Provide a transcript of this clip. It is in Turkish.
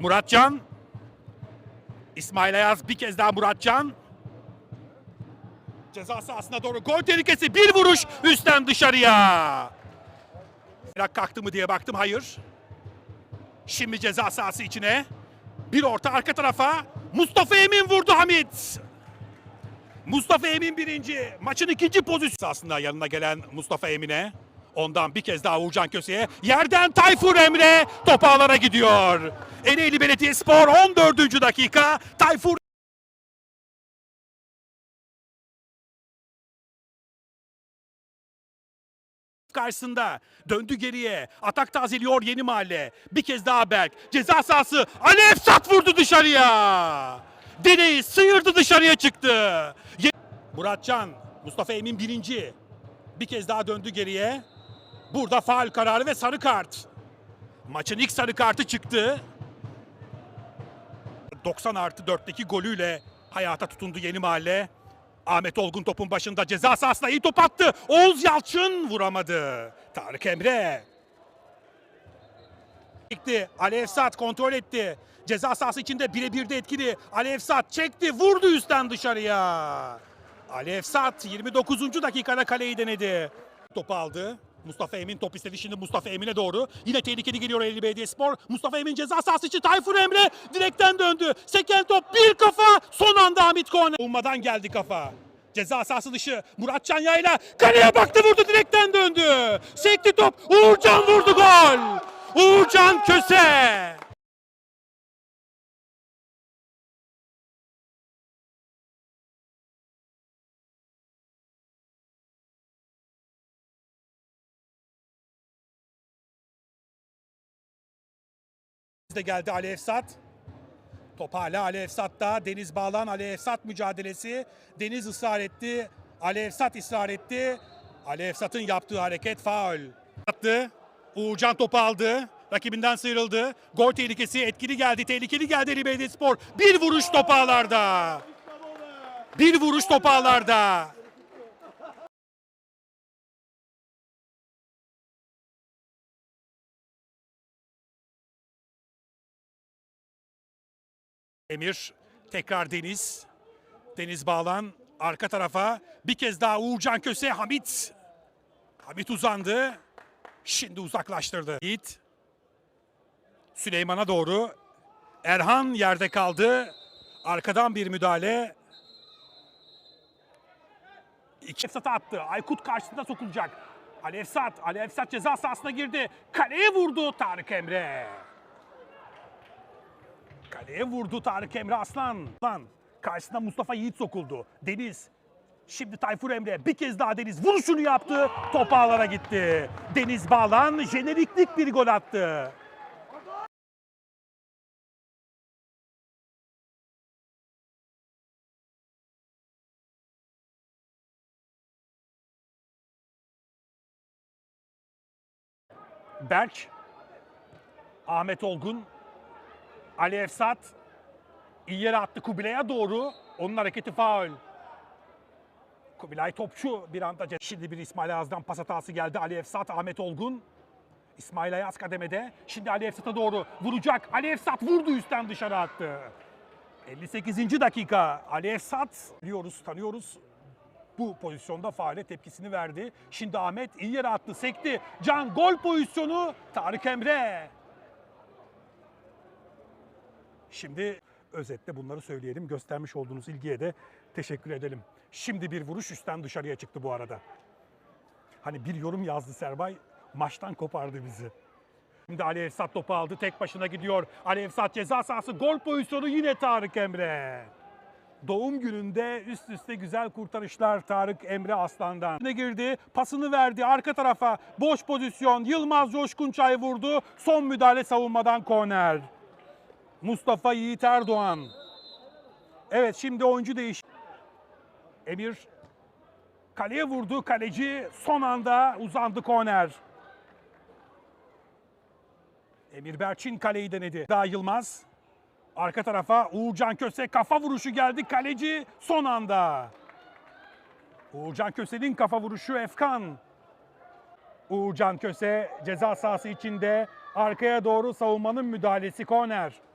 Muratcan. İsmail Ayaz bir kez daha Muratcan. Ceza sahasına doğru gol tehlikesi. Bir vuruş üstten dışarıya. Merak kalktı mı diye baktım. Hayır. Şimdi ceza sahası içine. Bir orta arka tarafa. Mustafa Emin vurdu Hamit. Mustafa Emin birinci. Maçın ikinci pozisyonu aslında yanına gelen Mustafa Emin'e. Ondan bir kez daha Uğurcan Köse'ye. Yerden Tayfur Emre top ağlara gidiyor. Ereğli Belediyespor 14. dakika. Tayfur karşısında döndü geriye. Atak tazeliyor Yeni Mahalle. Bir kez daha Berk. Ceza sahası. Ali Efsat vurdu dışarıya. Direği sıyırdı dışarıya çıktı. Ye- Muratcan, Mustafa Emin birinci. Bir kez daha döndü geriye. Burada faal kararı ve sarı kart. Maçın ilk sarı kartı çıktı. 90 artı 4'teki golüyle hayata tutundu Yeni Mahalle. Ahmet Olgun topun başında ceza sahasına iyi top attı. Oğuz Yalçın vuramadı. Tarık Emre. Çekti. Ali Efsat kontrol etti. Ceza sahası içinde birebir de etkili. Ali Efsat çekti. Vurdu üstten dışarıya. Ali Efsat 29. dakikada kaleyi denedi. Topu aldı. Mustafa Emin top istedi şimdi Mustafa Emin'e doğru. Yine tehlikeli geliyor Ereğli Belediyespor. Mustafa Emin ceza sahası için Tayfur Emre direkten döndü. Seken top bir kafa son anda Hamit Korner. Ummadan geldi kafa. Ceza sahası dışı Muratcan Yayla kaleye baktı vurdu direkten döndü. Sekti top Uğurcan vurdu gol. Uğurcan Köse. De geldi Ali Efsat. Top hala Ali Efsat'ta. Deniz Bağlan Ali Efsat mücadelesi. Deniz ısrar etti. Ali Efsat ısrar etti. Ali Efsat'ın yaptığı hareket faul. Attı. Uğurcan topu aldı. Rakibinden sıyrıldı. Gol tehlikesi etkili geldi. Tehlikeli geldi Ali Belediyespor. Bir vuruş top ağlarda. Bir vuruş top Emir tekrar Deniz. Deniz Bağlan arka tarafa. Bir kez daha Uğurcan Köse Hamit. Hamit uzandı. Şimdi uzaklaştırdı. Yiğit. Süleyman'a doğru. Erhan yerde kaldı. Arkadan bir müdahale. İki Efsat'a attı. Aykut karşısında sokulacak. Ali Efsat. Ceza sahasına girdi. Kaleye vurdu Tarık Emre. Kaleye vurdu Tarık Emre Aslan. Lan karşısına Mustafa Yiğit sokuldu. Deniz. Şimdi Tayfur Emre bir kez daha Deniz vuruşunu yaptı. Top ağlara gitti. Deniz Bağlan jeneriklik bir gol attı. Berk, Ahmet Olgun, Ali Efsat iyi yere attı Kubilay'a doğru. Onun hareketi faul. Kubilay topçu bir anda. Şimdi bir İsmail Ayaz'dan pas hatası geldi. Ali Efsat, Ahmet Olgun. İsmail Ayaz kademede. Şimdi Ali Efsat'a doğru vuracak. Ali Efsat vurdu üstten dışarı attı. 58. dakika. Ali Efsat biliyoruz, tanıyoruz. Bu pozisyonda faale tepkisini verdi. Şimdi Ahmet iyi yere attı, sekti. Can gol pozisyonu Tarık Emre. Şimdi özetle bunları söyleyelim. Göstermiş olduğunuz ilgiye de teşekkür edelim. Şimdi bir vuruş üstten dışarıya çıktı bu arada. Hani bir yorum yazdı Serbay, maçtan kopardı bizi. Şimdi Ali Efsat topu aldı, tek başına gidiyor. Ali Efsat ceza sahası, gol pozisyonu yine Tarık Emre. Doğum gününde üst üste güzel kurtarışlar Tarık Emre Aslan'dan. Ne girdi? Pasını verdi arka tarafa. Boş pozisyon. Yılmaz Coşkunçay vurdu. Son müdahale savunmadan korner. Mustafa Yiğit Erdoğan. Evet şimdi oyuncu değiş. Emir kaleye vurdu. Kaleci son anda uzandı korner. Emir Berçin kaleyi denedi. Daha Yılmaz. Arka tarafa Uğurcan Köse kafa vuruşu geldi. Kaleci son anda. Uğurcan Köse'nin kafa vuruşu Efkan. Uğurcan Köse ceza sahası içinde arkaya doğru savunmanın müdahalesi korner.